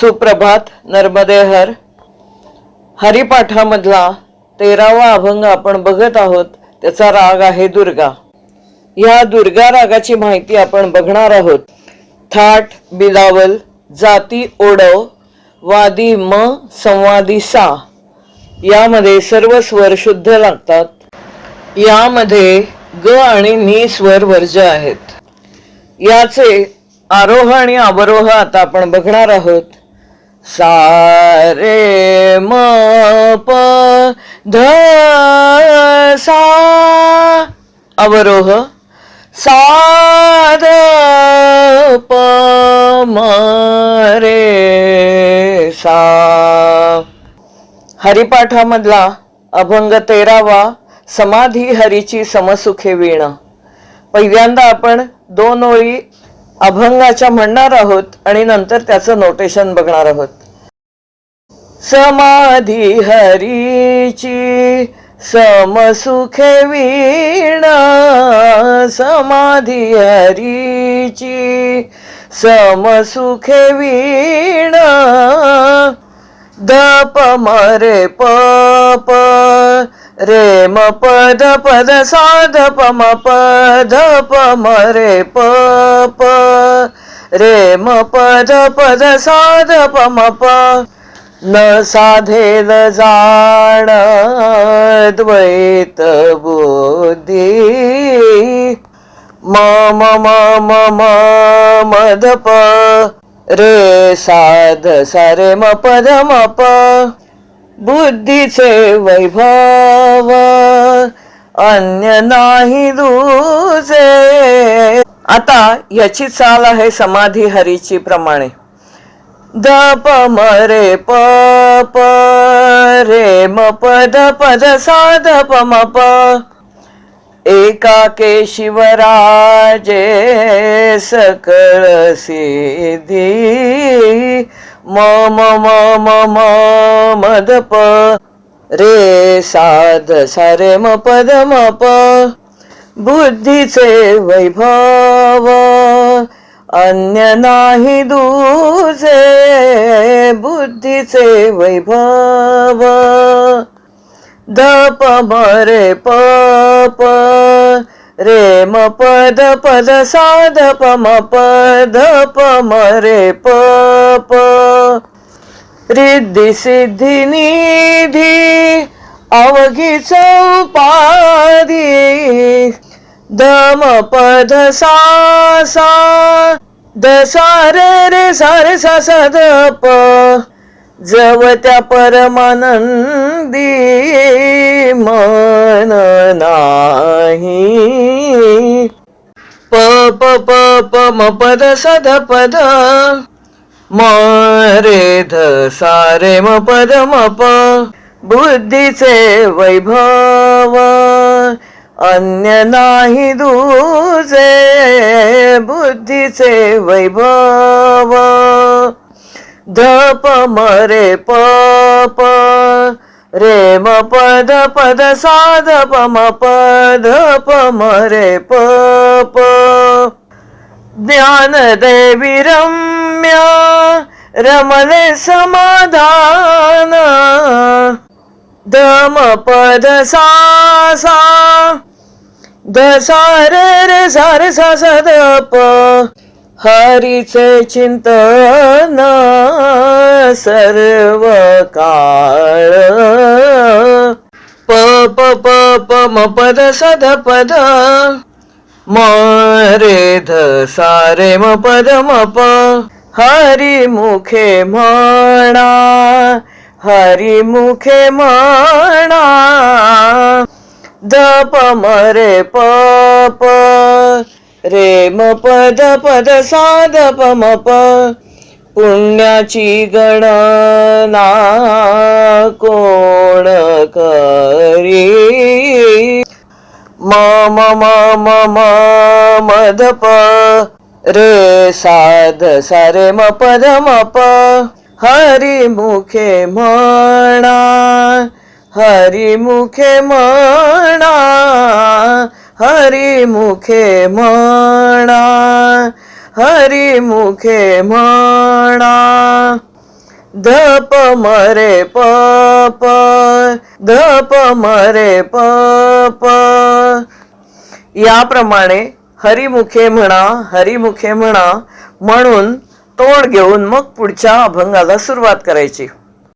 सुप्रभात नर्मदेहर. हरिपाठामधला तेरावा अभंग आपण बघत आहोत त्याचा राग आहे दुर्गा. या दुर्गा रागाची माहिती आपण बघणार आहोत. थाट बिलावल जाती ओडव वादी म संवादी सा. यामध्ये सर्व स्वर शुद्ध लागतात. यामध्ये ग आणि नी स्वर वर्ज्य आहेत. याचे आरोह आणि अवरोह आता आपण बघणार आहोत. सारे म प ध सा अवरोह। सा प म रे सा। हरिपाठामधला अभंग तेरावा समाधी हरीची समसुखे वीण. पहिल्यांदा आपण दोन ओळी अभंगाच्या म्हणणार आहोत आणि नंतर त्याचं नोटेशन बघणार आहोत. समाधी हरीची समसुखे वीण समाधी हरीची समसुखे वीण दप मरे पप रे म पद पद साध प म पद प म रे प प रे म पद पद साध प म प न साधेल जाण द्वैत बुद्धी। म म म म म मदप। रे साध सारे म पद म प। बुद्धीचे वैभव अन्य नाही दुजे. आता याची चाल आहे समाधी हरीची प्रमाणे. द प म रे प प रे म पद पद साध प म प. एकाके शिवराजे सकळ सिद्धी म म म म म मदप। रे साध सारे म पद म प। बुद्धीचे वैभव। अन्य नाही दुजे। बुद्धीचे वैभव। ध प म रे प प रे म पद पद साध प म प ध प म रे प प. रिद्धी सिद्धी निधी अवघीच उपाधी दम पद सा सा द सा रे रे सा रे सा सा द प. जव त्या परमानंदी मन नाही. प प प म पद स पद म रे ध सा रे म पद म प बुद्धीचे वैभव अन्य नाही दुजे. बुद्धीचे वैभव ध प म रे प प रे म पद पद साध प म प प म रे प प ज्ञान देवी रम्या रमले समाधान। दम पद सा सा द सा रे रे सा रे सा सा द प हरीचे चिंतन। सर्व काळ प प प प म पद सध पद म रे ध सा रे म पद म प. हरी मुखे म्हणा हरी मुखे म्हणा द प म रे प प. रे म पद पद साध प म प. पुण्याची गणना कोण करी? म मम म रे साध सारे म पद मप हरिमुखे हरी मुखे म्हणा हरी मुखे म्हणा हरी मुखे म्हणा हरी मुखे म्हणा. धप मरे पप धप प प प प याप्रमाणे हरिमुखे म्हणा हरिमुखे म्हणा म्हणून तोड घेऊन मग पुढच्या अभंगाला सुरुवात करायची.